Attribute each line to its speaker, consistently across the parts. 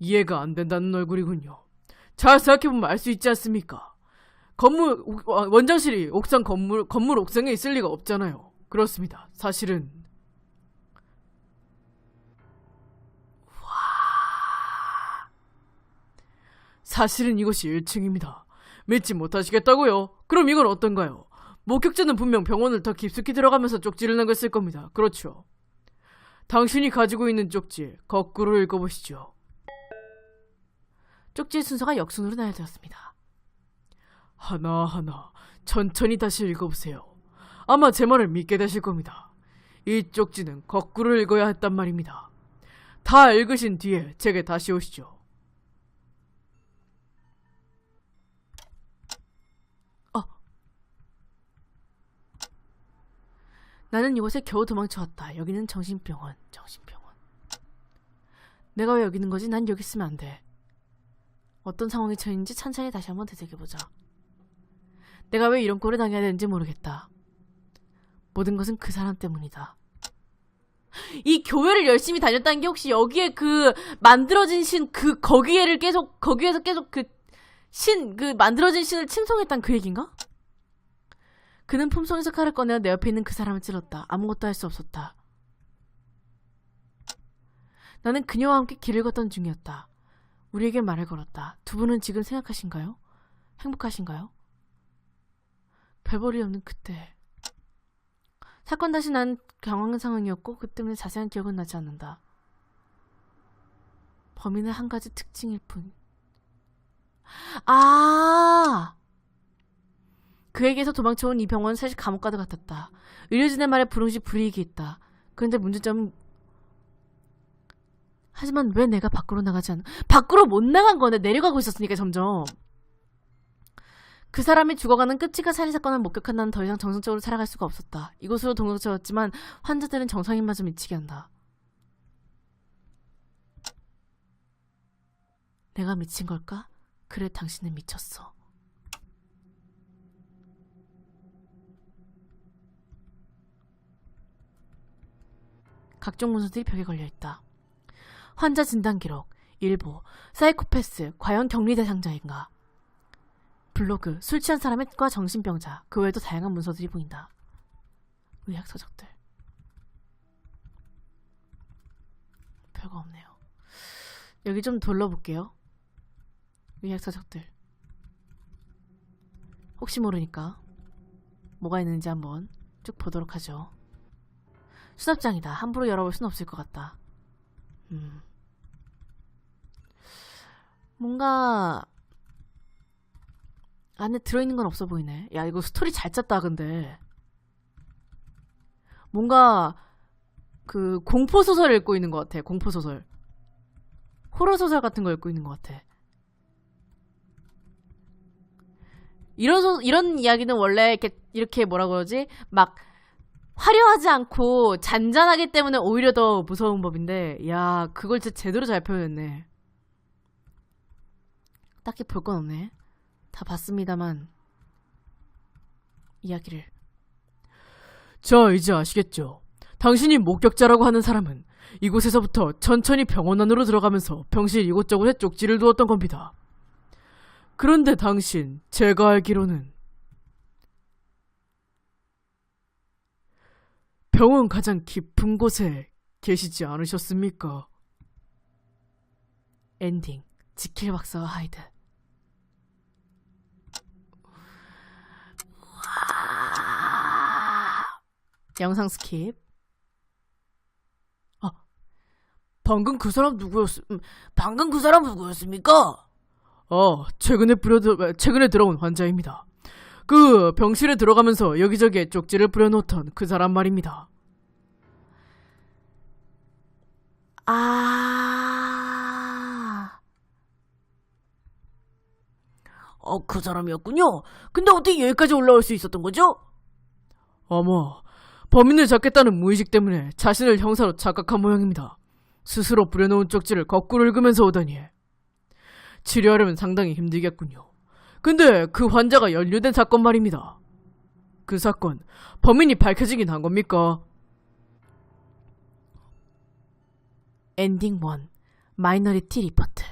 Speaker 1: 이해가 안 된다는 얼굴이군요. 잘 생각해보면 알 수 있지 않습니까? 건물, 옥- 어, 원장실이 옥상 건물, 건물 옥상에 있을 리가 없잖아요. 그렇습니다. 사실은. 사실은 이곳이 1층입니다. 믿지 못하시겠다고요? 그럼 이건 어떤가요? 목격자는 분명 병원을 더 깊숙이 들어가면서 쪽지를 남겼을 겁니다. 그렇죠. 당신이 가지고 있는 쪽지 거꾸로 읽어보시죠. 쪽지의 순서가 역순으로 나열되었습니다. 하나하나 천천히 다시 읽어보세요. 아마 제 말을 믿게 되실 겁니다. 이 쪽지는 거꾸로 읽어야 했단 말입니다. 다 읽으신 뒤에 제게 다시 오시죠. 어. 나는 이곳에 겨우 도망쳐왔다. 여기는 정신병원, 정신병원. 내가 왜 여기 있는 거지? 난 여기 있으면 안 돼. 어떤 상황에 처했는지 천천히 다시 한번 되새겨보자. 내가 왜 이런 꼴을 당해야 되는지 모르겠다. 모든 것은 그 사람 때문이다. 이 교회를 열심히 다녔다는 게 혹시 여기에 그 만들어진 신 그 거기에를 계속 거기에서 계속 그 신 그 만들어진 신을 칭송했단 그 얘긴가? 그는 품속에서 칼을 꺼내어 내 옆에 있는 그 사람을 찔렀다. 아무것도 할 수 없었다. 나는 그녀와 함께 길을 걷던 중이었다. 우리에게 말을 걸었다. 두 분은 지금 생각하신가요? 행복하신가요? 별볼이 없는 그때. 사건 당시 난 경황 상황이었고 그 때문에 자세한 기억은 나지 않는다. 범인은 한 가지 특징일 뿐. 아! 그에게서 도망쳐온 이 병원은 사실 감옥과도 같았다. 의료진의 말에 불응시 불이익이 있다. 그런데 문제점은 하지만 왜 내가 밖으로 나가지 않... 밖으로 못 나간 거네. 내려가고 있었으니까 점점. 그 사람이 죽어가는 끔찍한 살인 사건을 목격한 나는 더 이상 정상적으로 살아갈 수가 없었다. 이곳으로 동력자였지만 환자들은 정상인마저 미치게 한다. 내가 미친 걸까? 그래, 당신은 미쳤어. 각종 문서들이 벽에 걸려 있다. 환자 진단 기록, 일보, 사이코패스, 과연 격리 대상자인가? 블로그, 술 취한 사람과 정신병자, 그 외에도 다양한 문서들이 보인다. 의학 서적들. 별거 없네요. 여기 좀 돌려볼게요. 의학 서적들. 혹시 모르니까 뭐가 있는지 한번 쭉 보도록 하죠. 수납장이다. 함부로 열어볼 순 없을 것 같다. 음. 뭔가 안에 들어있는 건 없어 보이네. 야, 이거 스토리 잘 짰다, 근데. 뭔가, 그, 공포소설 읽고 있는 것 같아, 공포소설. 호러소설 같은 거 읽고 있는 것 같아. 이런, 소, 이런 이야기는 원래 이렇게, 이렇게 뭐라 그러지? 막, 화려하지 않고 잔잔하기 때문에 오히려 더 무서운 법인데, 야, 그걸 진짜 제대로 잘 표현했네. 딱히 볼 건 없네. 다 봤습니다만. 이야기를. 자 이제 아시겠죠? 당신이 목격자라고 하는 사람은 이곳에서부터 천천히 병원 안으로 들어가면서 병실 이곳저곳에 쪽지를 두었던 겁니다. 그런데 당신 제가 알기로는 병원 가장 깊은 곳에 계시지 않으셨습니까? 엔딩. 지킬 박사와 하이드 영상 스킵. 아, 방금 그 사람 누구였, 음, 방금 그 사람 누구였습니까? 어, 최근에 뿌려, 최근에 들어온 환자입니다. 그 병실에 들어가면서 여기저기에 쪽지를 뿌려놓던 그 사람 말입니다. 아, 어, 그 사람이었군요. 근데 어떻게 여기까지 올라올 수 있었던 거죠? 어머, 범인을 잡겠다는 무의식 때문에 자신을 형사로 착각한 모양입니다. 스스로 뿌려놓은 쪽지를 거꾸로 읽으면서 오다니. 치료하려면 상당히 힘들겠군요. 근데 그 환자가 연루된 사건 말입니다. 그 사건, 범인이 밝혀지긴 한 겁니까? 엔딩 1 마이너리티 리포트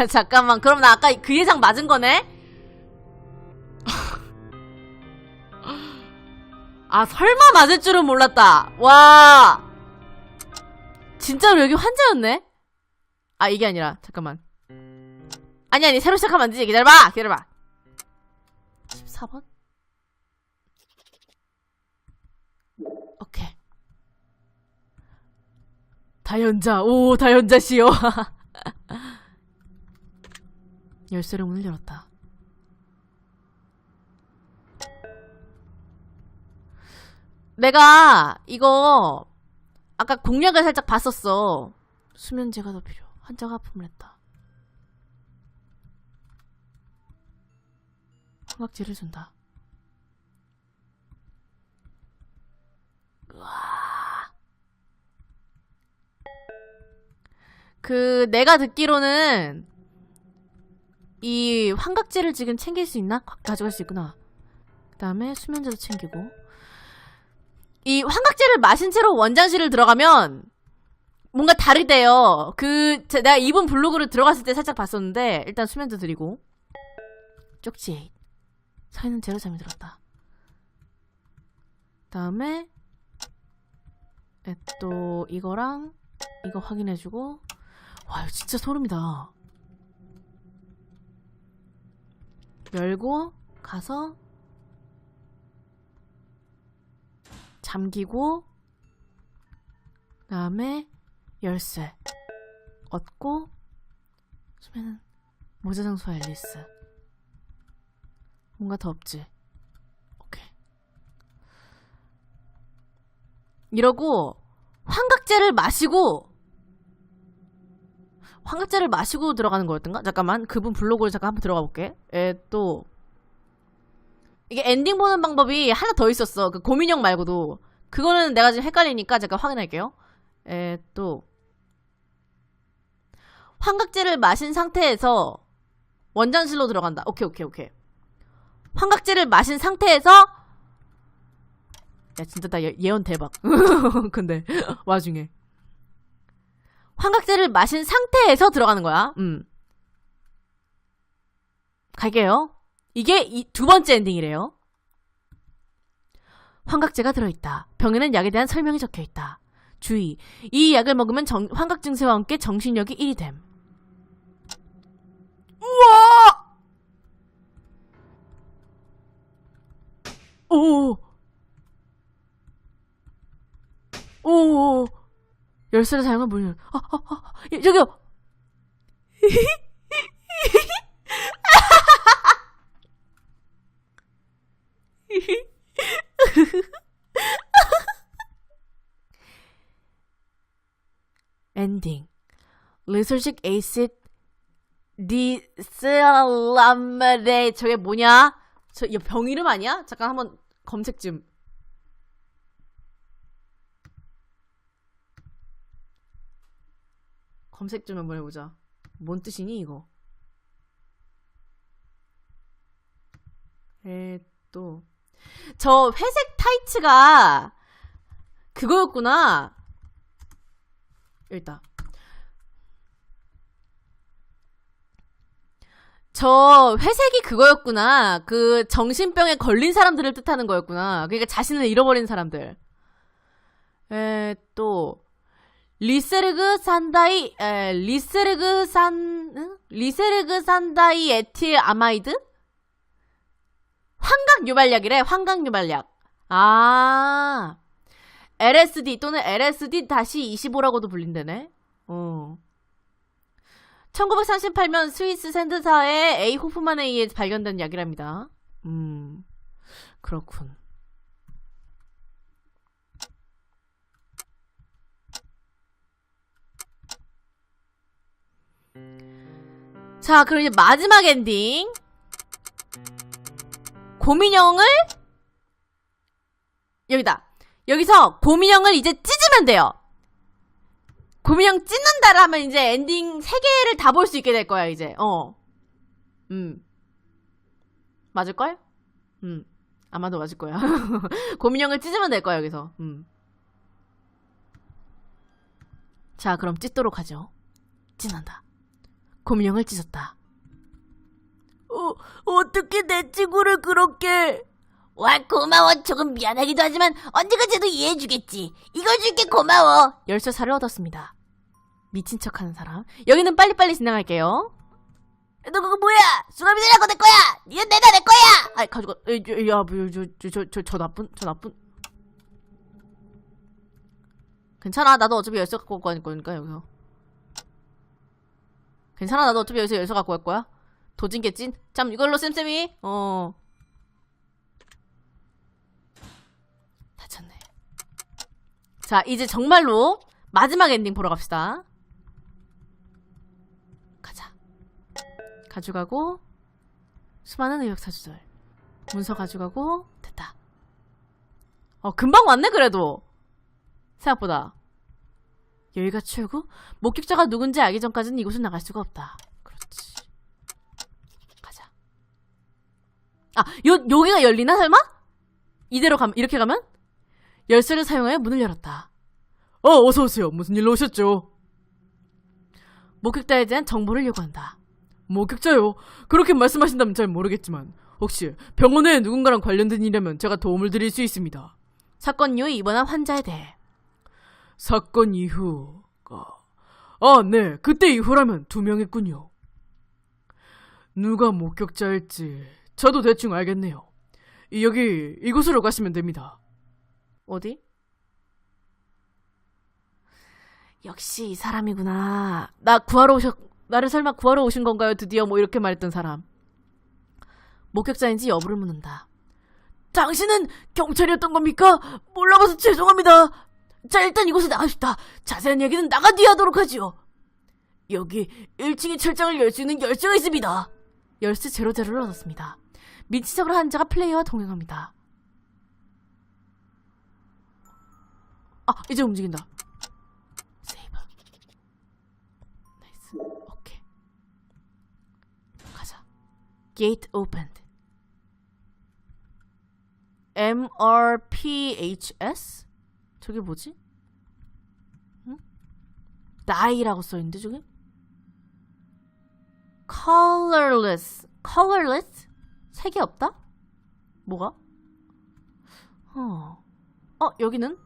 Speaker 1: 자, 잠깐만. 그럼 나 아까 그 예상 맞은 거네? 아, 설마 맞을 줄은 몰랐다. 와. 진짜로 여기 환자였네? 아, 이게 아니라, 잠깐만. 아니, 아니, 새로 시작하면 안 되지. 기다려봐! 기다려봐. 14번? 오케이. 다연자, 오, 다연자시여. 열쇠를 문을 열었다. 내가 이거 아까 공략을 살짝 봤었어. 수면제가 더 필요. 환자가 아픔을 했다. 환각제를 준다. 으아. 그 내가 듣기로는 이 환각제를 지금 챙길 수 있나? 가- 가져갈 수 있구나. 그 다음에 수면제도 챙기고 이 환각제를 마신 채로 원장실을 들어가면 뭔가 다르대요. 그 제- 내가 이분 블로그를 들어갔을 때 살짝 봤었는데 일단 수면제 드리고 쪽지 에잇 서 있는 채로 잠이 들었다. 다음에 에, 또 이거랑 이거 확인해주고 와 진짜 소름이다. 열고 가서 잠기고 그다음에 열쇠 얻고 수면은 모자 장수와 앨리스. 뭔가 더 없지? 오케이. 이러고 환각제를 마시고 환각제를 마시고 들어가는 거였던가? 잠깐만 그분 블로그를 잠깐 한번 들어가 볼게. 에또. 이게 엔딩 보는 방법이 하나 더 있었어. 그 고민형 말고도. 그거는 내가 지금 헷갈리니까 잠깐 확인할게요. 에또. 환각제를 마신 상태에서 원장실로 들어간다. 오케이 오케이 오케이. 환각제를 마신 상태에서 야 진짜 나 예, 예언 대박. 근데 와중에 환각제를 마신 상태에서 들어가는 거야. 음. 갈게요. 이게 이 두 번째 엔딩이래요. 환각제가 들어있다. 병에는 약에 대한 설명이 적혀 있다. 주의. 이 약을 먹으면 정- 환각 증세와 함께 정신력이 1이 됨. 우와! 오. 오. 열쇠를 사용한 문을 아, 아, 아, 예, 저기요! 엔딩. 리솔식 에이시드 디슬라메레. 저게 뭐냐? 저 이거 병 이름 아니야? 잠깐 한번 검색 좀 검색 좀 한번 해보자. 뭔 뜻이니 이거? 에, 또. 저 회색 타이츠가 그거였구나. 있다. 저 회색이 그거였구나. 그 정신병에 걸린 사람들을 뜻하는 거였구나. 그러니까 자신을 잃어버린 사람들. 에, 또. 리세르그 산다이 에, 리세르그 산 응? 리세르그 산다이 에틸 아마이드? 환각 유발약이래 환각 유발약. 아. LSD 또는 LSD 다시 25라고도 불린다네. 어. 1938년 스위스 샌드사의 A 호프만에 의해 발견된 약이랍니다. 음. 그렇군 자, 그럼 이제 마지막 엔딩. 고민형을 여기다. 여기서 고민형을 이제 찢으면 돼요. 고민형 찢는다라 하면 이제 엔딩 3개를 다 볼 수 있게 될 거야, 이제. 어. 음. 맞을걸? 음. 아마도 맞을 거야. 고민형을 찢으면 될 거야, 여기서. 음. 자, 그럼 찢도록 하죠. 찢는다. 고민형을 찢었다.
Speaker 2: 어, 어떻게 내 친구를 그렇게... 와, 고마워. 조금 미안하기도 하지만 언제가 쟤도 이해해주겠지. 이걸 줄게 고마워.
Speaker 1: 열쇠사를 얻었습니다. 미친 척하는 사람. 여기는 빨리빨리 진행할게요.
Speaker 2: 너 그거 뭐야? 수감이들라고 내 거야. 니는 내다 내 거야.
Speaker 1: 아, 가져가. 에, 저, 야, 뭐, 저, 저, 저, 저, 저 나쁜, 저 나쁜. 괜찮아. 나도 어차피 열쇠 갖고 갈 거니까 여기서. 괜찮아. 나도 어차피 여기서 열쇠 갖고 갈 거야. 도진 개찐. 참 이걸로 쌤쌤이. 어. 다쳤네. 자, 이제 정말로 마지막 엔딩 보러 갑시다. 가자. 가져가고 수많은 의욕사주들 문서 가져가고 됐다. 어 금방 왔네 그래도 생각보다 여기가 출구? 목격자가 누군지 알기 전까지는 이곳을 나갈 수가 없다. 그렇지. 가자. 아, 요 여기가 열리나 설마? 이대로 가면 이렇게 가면 열쇠를 사용하여 문을 열었다. 어, 어서 오세요. 무슨 일로 오셨죠? 목격자에 대한 정보를 요구한다. 목격자요? 그렇게 말씀하신다면 잘 모르겠지만 혹시 병원에 누군가랑 관련된 일이라면 제가 도움을 드릴 수 있습니다. 사건 이후 입원한 환자에 대해 사건 이후가 아, 네. 그때 이후라면 두 명했군요. 누가 목격자일지 저도 대충 알겠네요. 이- 여기 이곳으로 가시면 됩니다. 어디? 역시 이 사람이구나. 나 구하러 오셨, 나를 설마 구하러 오신 건가요? 드디어 뭐 이렇게 말했던 사람. 목격자인지 여부를 묻는다. 당신은 경찰이었던 겁니까? 몰라봐서 죄송합니다. 자, 일단 이곳에 나가십시다. 자세한 얘기는 나가 뒤에 하도록 하지요. 여기 1층의 철장을 열 수 있는 열쇠가 있습니다. 열쇠 제로제로를 얻었습니다. 미치적으로 한자가 플레이어와 동행합니다. 아, 이제 움직인다. 세이브. 나이스. 오케이. 가자. Gate opened. MRPHS? 저게 뭐지? 응? die라고 써있는데 저게? colorless. colorless? 색이 없다? 뭐가? 어. 어, 여기는?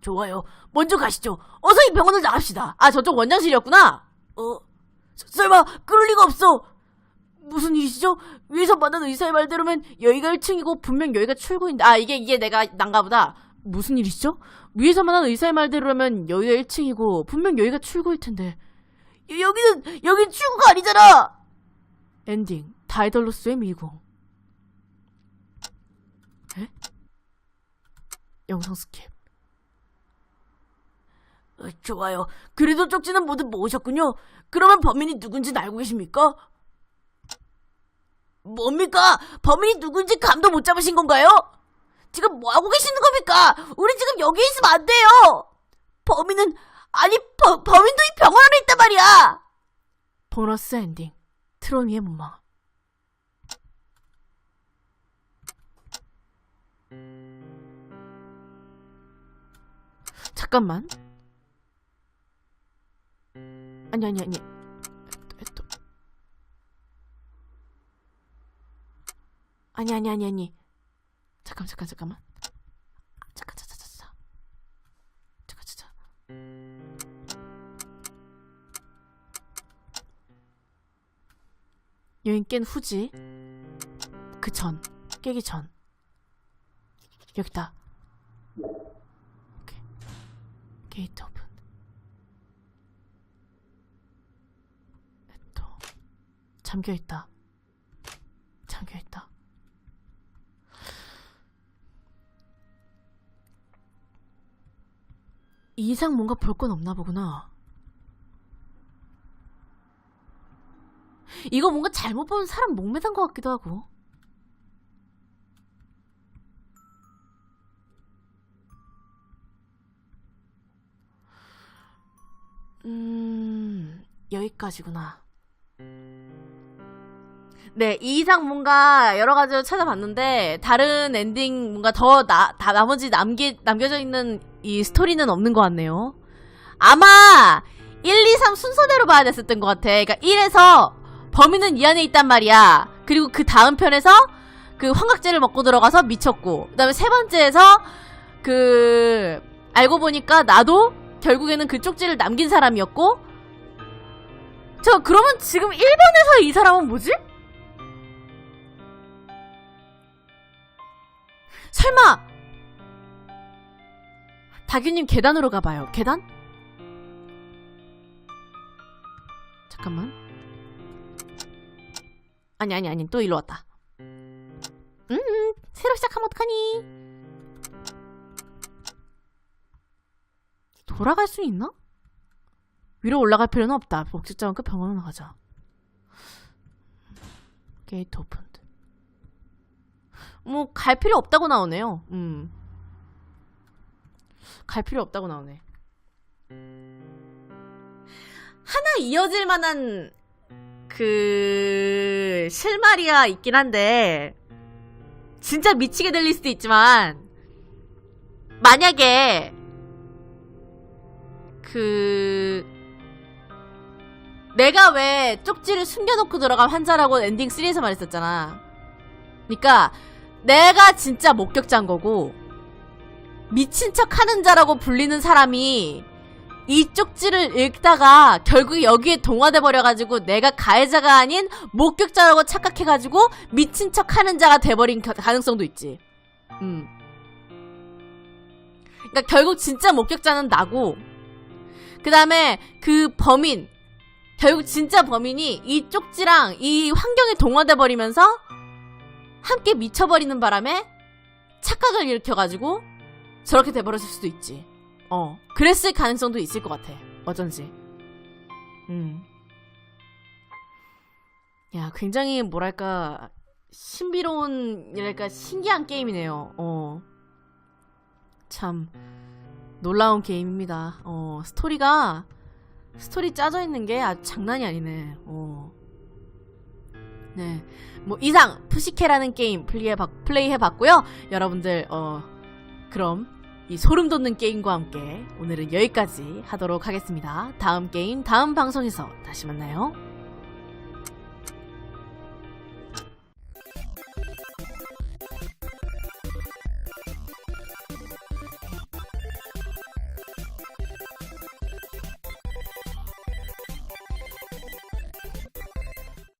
Speaker 2: 좋아요. 먼저 가시죠. 어서 이 병원을 나갑시다.
Speaker 1: 아, 저쪽 원장실이었구나?
Speaker 2: 어? 서- 설마 그럴 리가 없어. 무슨 일이시죠?
Speaker 1: 위에서 만난 의사의 말대로면 여기가 1층이고 분명 여기가 출구인데 아 이게 이게 내가 난가 보다 무슨 일이시죠? 위에서 만난 의사의 말대로면 여기가 1층이고 분명 여기가 출구일 텐데
Speaker 2: 여- 여기는 여기 출구가 아니잖아.
Speaker 1: 엔딩 다이덜로스의 미궁 에? 영상 스킵
Speaker 2: 어, 좋아요. 그래도 쪽지는 모두 모으셨군요. 그러면 범인이 누군지 알고 계십니까? 뭡니까? 범인이 누군지 감도 못 잡으신 건가요? 지금 뭐 하고 계시는 겁니까? 우리 지금 여기 있으면 안 돼요. 범인은 아니 버- 범인도 이 병원 안에 있단 말이야.
Speaker 1: 보너스 엔딩 트로니의 무망 잠깐만 아니 아니 아니 아니 아니 아니 아니. 잠깐 잠깐 잠깐만. 잠깐 잠깐 잠깐 잠깐. 잠깐 여긴 깬 후지. 그 전 깨기 전. 여기다. 오케이. 게이트 오픈. 또. 잠겨있다. 잠겨있다 이 이상 뭔가 볼 건 없나 보구나 이거 뭔가 잘못 보면 사람 목매단 것 같기도 하고. 음, 여기까지구나. 네, 이 이상 뭔가 여러 가지로 찾아봤는데, 다른 엔딩 뭔가 더 나, 다 나머지 남기, 남겨져 있는 이 스토리는 없는 것 같네요. 아마 1, 2, 3 순서대로 봐야 됐었던 것 같아. 그러니까 1에서 범인은 이 안에 있단 말이야. 그리고 그 다음 편에서 그 환각제를 먹고 들어가서 미쳤고, 그 다음에 세 번째에서 그 알고 보니까 나도 결국에는 그 쪽지를 남긴 사람이었고, 저 그러면 지금 1번에서 이 사람은 뭐지? 설마 다규님 계단으로 가봐요. 계단? 잠깐만. 아니 아니 아니 또 일로 왔다. 음 새로 시작하면 어떡하니? 돌아갈 수 있나? 위로 올라갈 필요는 없다. 복직자원 그 병원으로 가자. 게이트 오픈드. 뭐 갈 필요 없다고 나오네요. 음. 갈 필요 없다고 나오네. 하나 이어질 만한 그 실마리가 있긴 한데 진짜 미치게 들릴 수도 있지만 만약에 그 내가 왜 쪽지를 숨겨놓고 들어간 환자라고 엔딩 3에서 말했었잖아. 그러니까 내가 진짜 목격자인 거고 미친 척 하는 자라고 불리는 사람이 이 쪽지를 읽다가 결국 여기에 동화돼 버려가지고 내가 가해자가 아닌 목격자라고 착각해가지고 미친 척 하는 자가 돼버린 가- 가능성도 있지. 음. 그러니까 결국 진짜 목격자는 나고 그 다음에 그 범인 결국 진짜 범인이 이 쪽지랑 이 환경에 동화돼 버리면서 함께 미쳐버리는 바람에 착각을 일으켜가지고 저렇게 돼버렸을 수도 있지. 어. 그랬을 가능성도 있을 것 같아. 어쩐지. 음. 야, 굉장히 뭐랄까, 신비로운, 이랄까, 신기한 게임이네요. 어. 참, 놀라운 게임입니다. 어, 스토리가, 스토리 짜져 있는 게 아주 장난이 아니네. 어. 네. 뭐, 이상, 푸시케라는 게임 플레이해봤, 플레이해봤고요. 여러분들, 어, 그럼, 이 소름 돋는 게임과 함께 오늘은 여기까지 하도록 하겠습니다. 다음 게임, 다음 방송에서 다시 만나요.